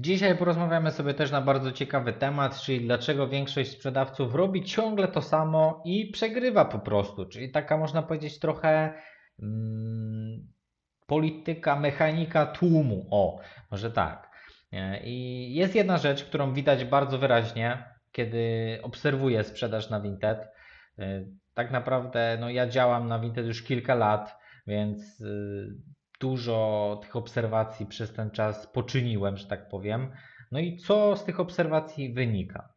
Dzisiaj porozmawiamy sobie też na bardzo ciekawy temat, czyli dlaczego większość sprzedawców robi ciągle to samo i przegrywa po prostu. Czyli taka można powiedzieć trochę mm, polityka, mechanika tłumu. O, może tak. E, I jest jedna rzecz, którą widać bardzo wyraźnie, kiedy obserwuję sprzedaż na Vinted. E, Tak naprawdę, no ja działam na Vinted już kilka lat, więc y, dużo tych obserwacji przez ten czas poczyniłem, że tak powiem. No i co z tych obserwacji wynika?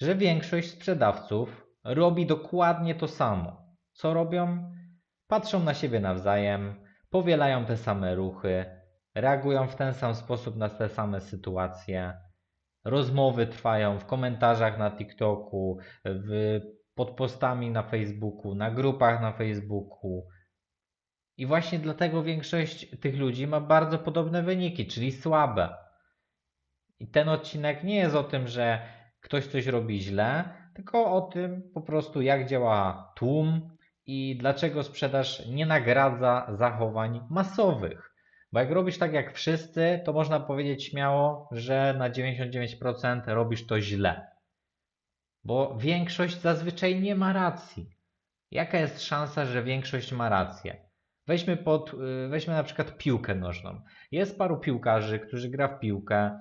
Że większość sprzedawców robi dokładnie to samo. Co robią? Patrzą na siebie nawzajem, powielają te same ruchy, reagują w ten sam sposób na te same sytuacje. Rozmowy trwają w komentarzach na TikToku, w, pod postami na Facebooku, na grupach na Facebooku. I właśnie dlatego większość tych ludzi ma bardzo podobne wyniki, czyli słabe. I ten odcinek nie jest o tym, że ktoś coś robi źle, tylko o tym po prostu, jak działa tłum i dlaczego sprzedaż nie nagradza zachowań masowych. Bo jak robisz tak jak wszyscy, to można powiedzieć śmiało, że na 99% robisz to źle. Bo większość zazwyczaj nie ma racji. Jaka jest szansa, że większość ma rację? Weźmy, pod, y, weźmy na przykład piłkę nożną. Jest paru piłkarzy, którzy gra w piłkę,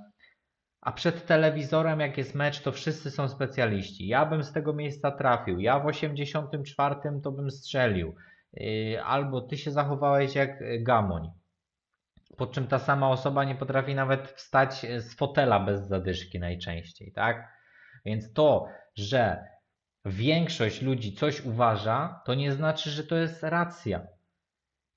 a przed telewizorem, jak jest mecz, to wszyscy są specjaliści. Ja bym z tego miejsca trafił. Ja w 84 to bym strzelił. Yy, Albo ty się zachowałeś jak y, gamoń. Po czym ta sama osoba nie potrafi nawet wstać z fotela bez zadyszki najczęściej, tak? Więc to, że większość ludzi coś uważa, to nie znaczy, że to jest racja.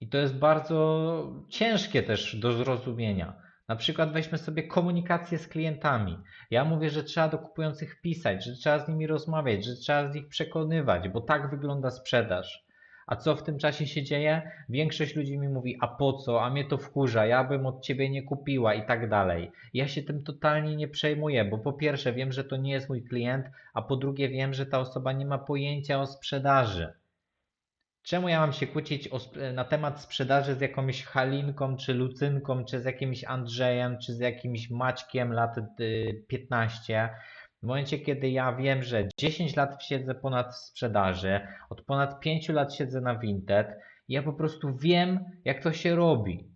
I to jest bardzo ciężkie też do zrozumienia. Na przykład weźmy sobie komunikację z klientami. Ja mówię, że trzeba do kupujących pisać, że trzeba z nimi rozmawiać, że trzeba z nich przekonywać, bo tak wygląda sprzedaż. A co w tym czasie się dzieje? Większość ludzi mi mówi, a po co, a mnie to wkurza, ja bym od ciebie nie kupiła i tak dalej. Ja się tym totalnie nie przejmuję, bo po pierwsze wiem, że to nie jest mój klient, a po drugie wiem, że ta osoba nie ma pojęcia o sprzedaży. Czemu ja mam się kłócić o, na temat sprzedaży z jakąś Halinką, czy Lucynką, czy z jakimś Andrzejem, czy z jakimś Maćkiem lat y, 15? W momencie, kiedy ja wiem, że 10 lat siedzę ponad sprzedaży, od ponad 5 lat siedzę na Vinted, ja po prostu wiem, jak to się robi.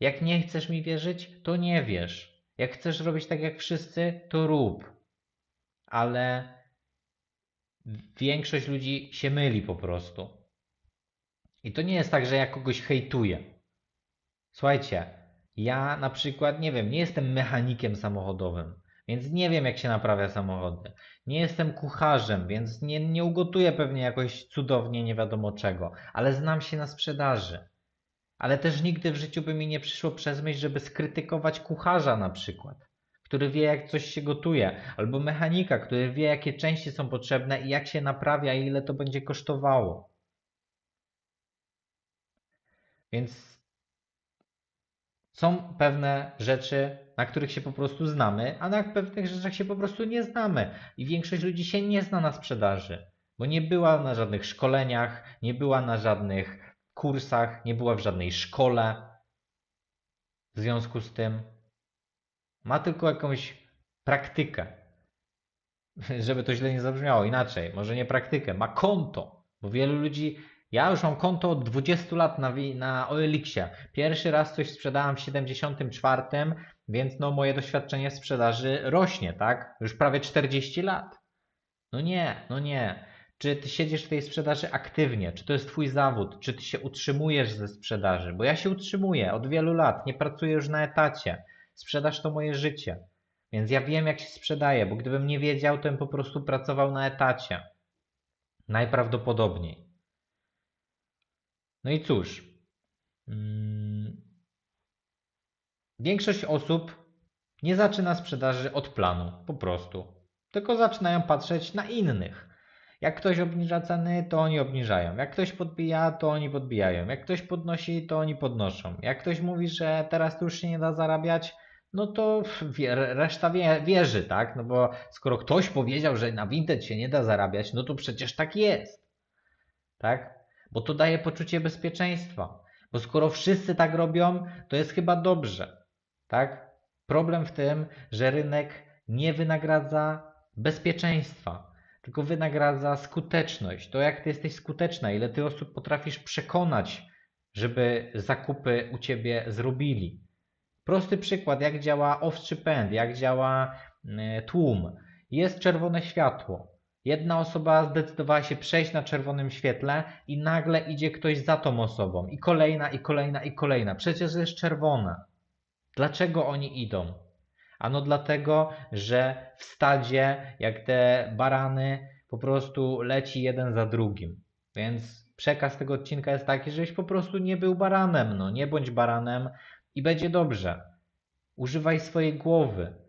Jak nie chcesz mi wierzyć, to nie wiesz. Jak chcesz robić tak jak wszyscy, to rób. Ale większość ludzi się myli po prostu. I to nie jest tak, że ja kogoś hejtuję. Słuchajcie, ja na przykład, nie wiem, nie jestem mechanikiem samochodowym, więc nie wiem, jak się naprawia samochody. Nie jestem kucharzem, więc nie, nie ugotuję pewnie jakoś cudownie, nie wiadomo czego, ale znam się na sprzedaży. Ale też nigdy w życiu by mi nie przyszło przez myśl, żeby skrytykować kucharza na przykład, który wie, jak coś się gotuje, albo mechanika, który wie, jakie części są potrzebne i jak się naprawia i ile to będzie kosztowało. Więc są pewne rzeczy, na których się po prostu znamy, a na pewnych rzeczach się po prostu nie znamy. I większość ludzi się nie zna na sprzedaży, bo nie była na żadnych szkoleniach, nie była na żadnych kursach, nie była w żadnej szkole. W związku z tym ma tylko jakąś praktykę. Żeby to źle nie zabrzmiało inaczej, może nie praktykę, ma konto, bo wielu ludzi ja już mam konto od 20 lat na, na OLX-ie. Pierwszy raz coś sprzedałem w 74, więc no moje doświadczenie sprzedaży rośnie, tak? Już prawie 40 lat. No nie, no nie. Czy ty siedzisz w tej sprzedaży aktywnie? Czy to jest twój zawód? Czy ty się utrzymujesz ze sprzedaży? Bo ja się utrzymuję od wielu lat, nie pracuję już na etacie. Sprzedaż to moje życie. Więc ja wiem, jak się sprzedaje, bo gdybym nie wiedział, to bym po prostu pracował na etacie. Najprawdopodobniej. No i cóż, mm, większość osób nie zaczyna sprzedaży od planu, po prostu. Tylko zaczynają patrzeć na innych. Jak ktoś obniża ceny, to oni obniżają. Jak ktoś podbija, to oni podbijają. Jak ktoś podnosi, to oni podnoszą. Jak ktoś mówi, że teraz to już się nie da zarabiać, no to reszta wie, wierzy, tak? No bo skoro ktoś powiedział, że na Vinted się nie da zarabiać, no to przecież tak jest. Tak? Bo to daje poczucie bezpieczeństwa. Bo skoro wszyscy tak robią, to jest chyba dobrze. Tak? Problem w tym, że rynek nie wynagradza bezpieczeństwa, tylko wynagradza skuteczność. To jak ty jesteś skuteczna, ile ty osób potrafisz przekonać, żeby zakupy u ciebie zrobili. Prosty przykład, jak działa owczy pęd, jak działa e, tłum. Jest czerwone światło. Jedna osoba zdecydowała się przejść na czerwonym świetle i nagle idzie ktoś za tą osobą. I kolejna, i kolejna, i kolejna. Przecież jest czerwona. Dlaczego oni idą? Ano dlatego, że w stadzie, jak te barany, po prostu leci jeden za drugim. Więc przekaz tego odcinka jest taki, żebyś po prostu nie był baranem. No, nie bądź baranem i będzie dobrze. Używaj swojej głowy.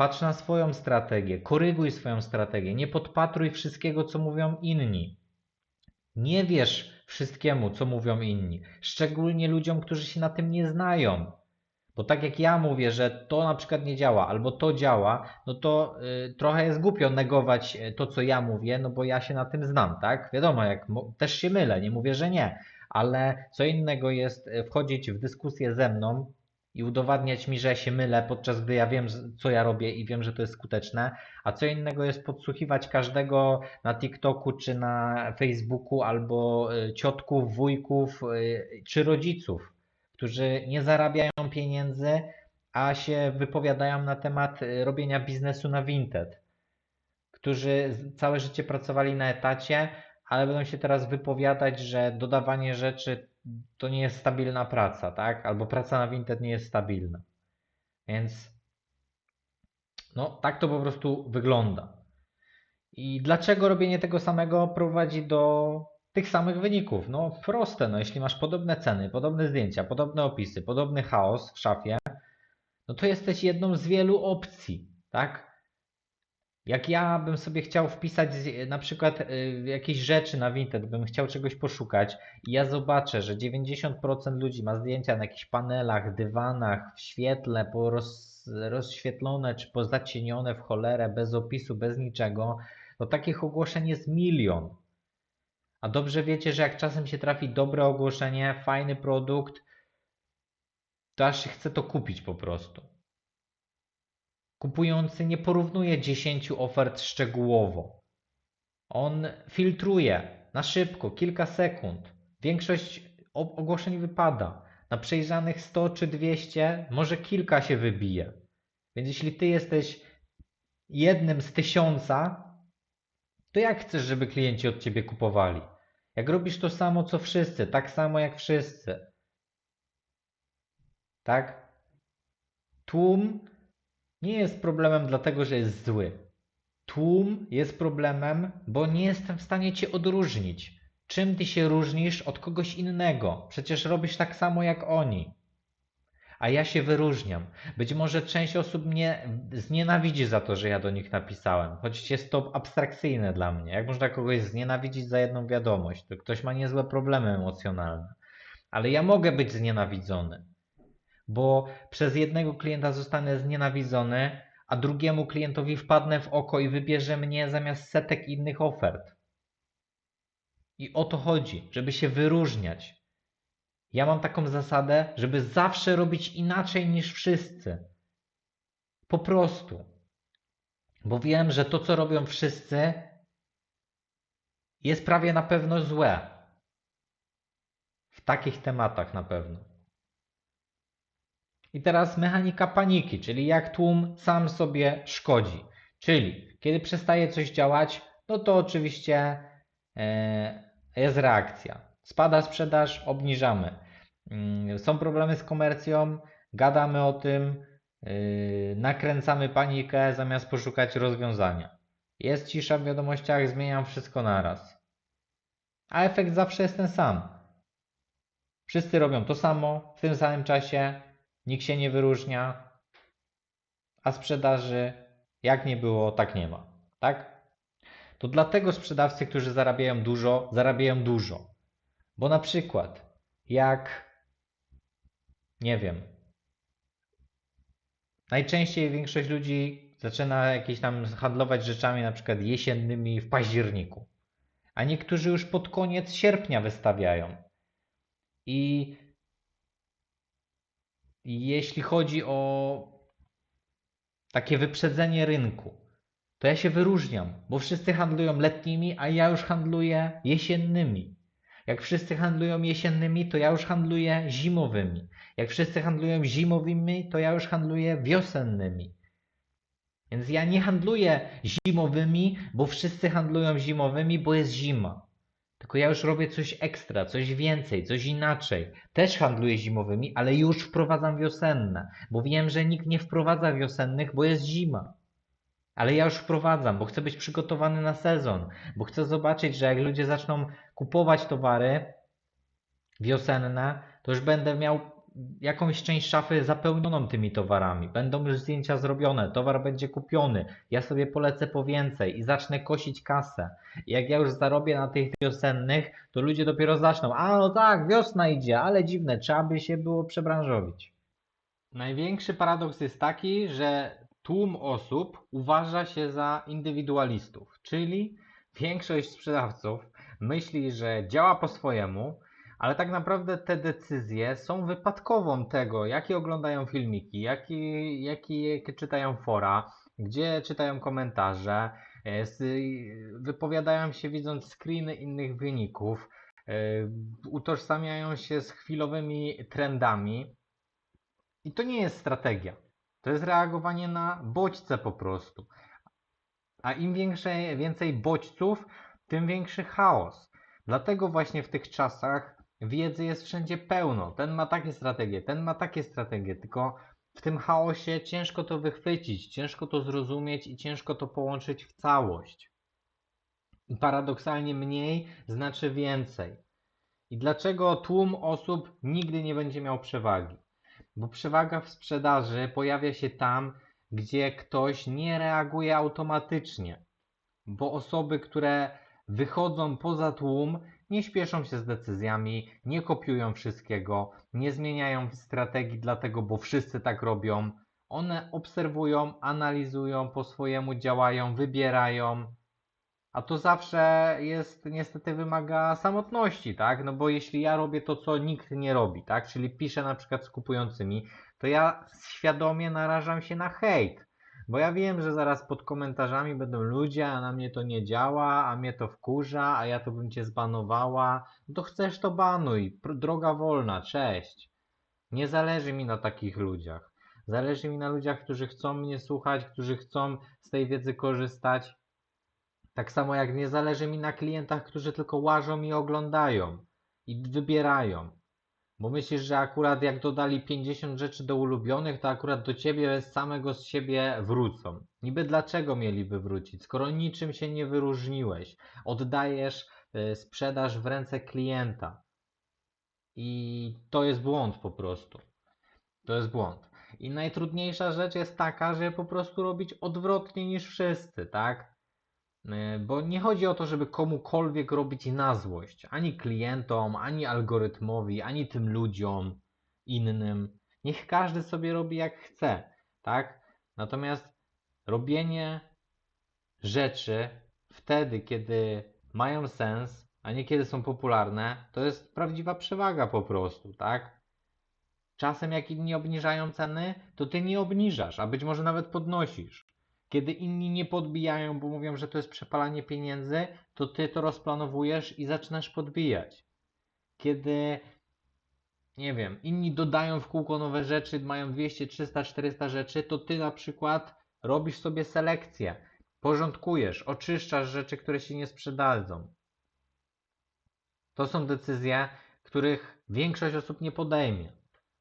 Patrz na swoją strategię, koryguj swoją strategię, nie podpatruj wszystkiego, co mówią inni. Nie wierz wszystkiemu, co mówią inni, szczególnie ludziom, którzy się na tym nie znają. Bo tak jak ja mówię, że to na przykład nie działa, albo to działa, no to y, trochę jest głupio negować y, to, co ja mówię, no bo ja się na tym znam, tak? Wiadomo, jak też się mylę, nie mówię, że nie, ale co innego jest y, wchodzić w dyskusję ze mną i udowadniać mi, że się mylę, podczas gdy ja wiem, co ja robię i wiem, że to jest skuteczne, a co innego jest podsłuchiwać każdego na TikToku czy na Facebooku albo ciotków, wujków czy rodziców którzy nie zarabiają pieniędzy, a się wypowiadają na temat y, robienia biznesu na Vinted, którzy całe życie pracowali na etacie, ale będą się teraz wypowiadać, że dodawanie rzeczy to nie jest stabilna praca, tak? Albo praca na Vinted nie jest stabilna. Więc no, tak to po prostu wygląda. I dlaczego robienie tego samego prowadzi do tych samych wyników. No proste, no jeśli masz podobne ceny, podobne zdjęcia, podobne opisy, podobny chaos w szafie, no to jesteś jedną z wielu opcji, tak? Jak ja bym sobie chciał wpisać na przykład y, jakieś rzeczy na Vinted, bym chciał czegoś poszukać i ja zobaczę, że 90% ludzi ma zdjęcia na jakichś panelach, dywanach, w świetle, roz, rozświetlone czy pozacienione w cholerę, bez opisu, bez niczego, to takich ogłoszeń jest milion. A dobrze wiecie, że jak czasem się trafi dobre ogłoszenie, fajny produkt, to aż się chce to kupić po prostu. Kupujący nie porównuje 10 ofert szczegółowo. On filtruje na szybko, kilka sekund. Większość ogłoszeń wypada. Na przejrzanych 100 czy 200 może kilka się wybije. Więc jeśli ty jesteś jednym z tysiąca, to jak chcesz, żeby klienci od ciebie kupowali? Jak robisz to samo co wszyscy, tak samo jak wszyscy. Tak? Tłum nie jest problemem dlatego, że jest zły. Tłum jest problemem, bo nie jestem w stanie cię odróżnić. Czym ty się różnisz od kogoś innego? Przecież robisz tak samo jak oni a ja się wyróżniam. Być może część osób mnie znienawidzi za to, że ja do nich napisałem, choć jest to abstrakcyjne dla mnie. Jak można kogoś znienawidzić za jedną wiadomość? To ktoś ma niezłe problemy emocjonalne. Ale ja mogę być znienawidzony, bo przez jednego klienta zostanę znienawidzony, a drugiemu klientowi wpadnę w oko i wybierze mnie zamiast setek innych ofert. I o to chodzi, żeby się wyróżniać. Ja mam taką zasadę, żeby zawsze robić inaczej niż wszyscy. Po prostu. Bo wiem, że to, co robią wszyscy, jest prawie na pewno złe. W takich tematach na pewno. I teraz mechanika paniki, czyli jak tłum sam sobie szkodzi. Czyli kiedy przestaje coś działać, no to oczywiście e, jest reakcja. Spada sprzedaż, obniżamy. Mm, są problemy z komercją, gadamy o tym, yy, nakręcamy panikę zamiast poszukać rozwiązania. Jest cisza w wiadomościach, zmieniam wszystko naraz. A efekt zawsze jest ten sam. Wszyscy robią to samo w tym samym czasie, nikt się nie wyróżnia, a sprzedaży jak nie było, tak nie ma. Tak? To dlatego sprzedawcy, którzy zarabiają dużo, zarabiają dużo. Bo na przykład, jak nie wiem. Najczęściej większość ludzi zaczyna jakieś tam handlować rzeczami na przykład jesiennymi w październiku. A niektórzy już pod koniec sierpnia wystawiają. I jeśli chodzi o takie wyprzedzenie rynku, to ja się wyróżniam, bo wszyscy handlują letnimi, a ja już handluję jesiennymi. Jak wszyscy handlują jesiennymi, to ja już handluję zimowymi. Jak wszyscy handlują zimowymi, to ja już handluję wiosennymi. Więc ja nie handluję zimowymi, bo wszyscy handlują zimowymi, bo jest zima. Tylko ja już robię coś ekstra, coś więcej, coś inaczej. Też handluję zimowymi, ale już wprowadzam wiosenne, bo wiem, że nikt nie wprowadza wiosennych, bo jest zima. Ale ja już wprowadzam, bo chcę być przygotowany na sezon, bo chcę zobaczyć, że jak ludzie zaczną kupować towary wiosenne, to już będę miał jakąś część szafy zapełnioną tymi towarami. Będą już zdjęcia zrobione, towar będzie kupiony. Ja sobie polecę po więcej i zacznę kosić kasę. I jak ja już zarobię na tych wiosennych, to ludzie dopiero zaczną. A no tak, wiosna idzie, ale dziwne, trzeba by się było przebranżowić. Największy paradoks jest taki, że tłum osób uważa się za indywidualistów, czyli większość sprzedawców myśli, że działa po swojemu, ale tak naprawdę te decyzje są wypadkową tego, jakie oglądają filmiki, jakie, czytają fora, gdzie czytają komentarze, e, s- wypowiadają się widząc screeny innych wyników, e, utożsamiają się z chwilowymi trendami. I to nie jest strategia. To jest reagowanie na bodźce po prostu. A im większe, więcej bodźców, tym większy chaos. Dlatego właśnie w tych czasach wiedzy jest wszędzie pełno. Ten ma takie strategie, ten ma takie strategie, tylko w tym chaosie ciężko to wychwycić, ciężko to zrozumieć i ciężko to połączyć w całość. I paradoksalnie mniej znaczy więcej. I dlaczego tłum osób nigdy nie będzie miał przewagi? Bo przewaga w sprzedaży pojawia się tam, gdzie ktoś nie reaguje automatycznie. Bo osoby, które wychodzą poza tłum, nie śpieszą się z decyzjami, nie kopiują wszystkiego, nie zmieniają strategii dlatego, bo wszyscy tak robią. One obserwują, analizują, po swojemu działają, wybierają. A to zawsze jest, niestety wymaga samotności, tak? No bo jeśli ja robię to, co nikt nie robi, tak? Czyli piszę na przykład z kupującymi, to ja świadomie narażam się na hejt. Bo ja wiem, że zaraz pod komentarzami będą ludzie, a na mnie to nie działa, a mnie to wkurza, a ja to bym cię zbanowała. No to chcesz to banuj, droga wolna, cześć. Nie zależy mi na takich ludziach. Zależy mi na ludziach, którzy chcą mnie słuchać, którzy chcą z tej wiedzy korzystać. Tak samo jak nie zależy mi na klientach, którzy tylko łażą i oglądają i wybierają. Bo myślisz, że akurat jak dodali 50 rzeczy do ulubionych, to akurat do ciebie samego z siebie wrócą. Niby dlaczego mieliby wrócić, skoro niczym się nie wyróżniłeś? Oddajesz y, sprzedaż w ręce klienta. I to jest błąd po prostu. To jest błąd. I najtrudniejsza rzecz jest taka, że po prostu robić odwrotnie niż wszyscy, tak? E, Bo nie chodzi o to, żeby komukolwiek robić na złość. Ani klientom, ani algorytmowi, ani tym ludziom innym. Niech każdy sobie robi jak chce, tak? Natomiast robienie rzeczy wtedy, kiedy mają sens, a nie kiedy są popularne, to jest prawdziwa przewaga po prostu, tak? Czasem jak inni obniżają ceny, to ty nie obniżasz, a być może nawet podnosisz. Kiedy inni nie podbijają, bo mówią, że to jest przepalanie pieniędzy, to ty to rozplanowujesz i zaczynasz podbijać. Kiedy, nie wiem, inni dodają w kółko nowe rzeczy, mają 200, 300, 400 rzeczy, to ty na przykład robisz sobie selekcję, porządkujesz, oczyszczasz rzeczy, które się nie sprzedadzą. To są decyzje, których większość osób nie podejmie,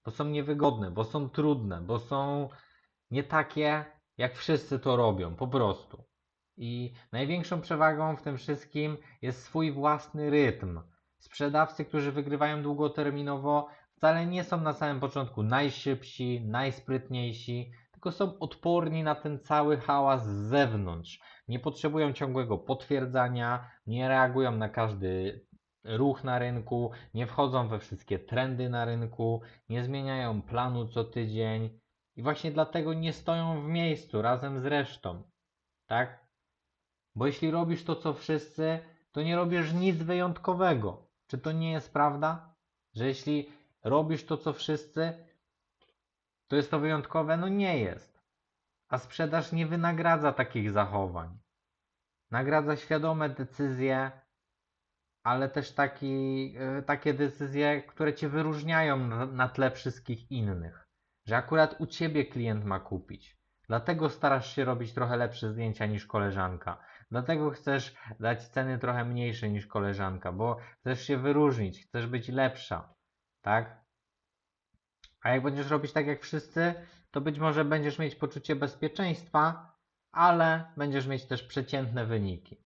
bo są niewygodne, bo są trudne, bo są nie takie, jak wszyscy to robią, po prostu. I największą przewagą w tym wszystkim jest swój własny rytm. Sprzedawcy, którzy wygrywają długoterminowo, wcale nie są na samym początku najszybsi, najsprytniejsi, tylko są odporni na ten cały hałas z zewnątrz. Nie potrzebują ciągłego potwierdzania, nie reagują na każdy ruch na rynku, nie wchodzą we wszystkie trendy na rynku, nie zmieniają planu co tydzień i właśnie dlatego nie stoją w miejscu razem z resztą. Tak? Bo jeśli robisz to co wszyscy, to nie robisz nic wyjątkowego. Czy to nie jest prawda? Że jeśli robisz to co wszyscy, to jest to wyjątkowe? No nie jest. A sprzedaż nie wynagradza takich zachowań. Nagradza świadome decyzje, ale też taki, y, takie decyzje, które cię wyróżniają na tle wszystkich innych. Że akurat u ciebie klient ma kupić. Dlatego starasz się robić trochę lepsze zdjęcia niż koleżanka. Dlatego chcesz dać ceny trochę mniejsze niż koleżanka, bo chcesz się wyróżnić, chcesz być lepsza. Tak? A jak będziesz robić tak jak wszyscy, to być może będziesz mieć poczucie bezpieczeństwa, ale będziesz mieć też przeciętne wyniki.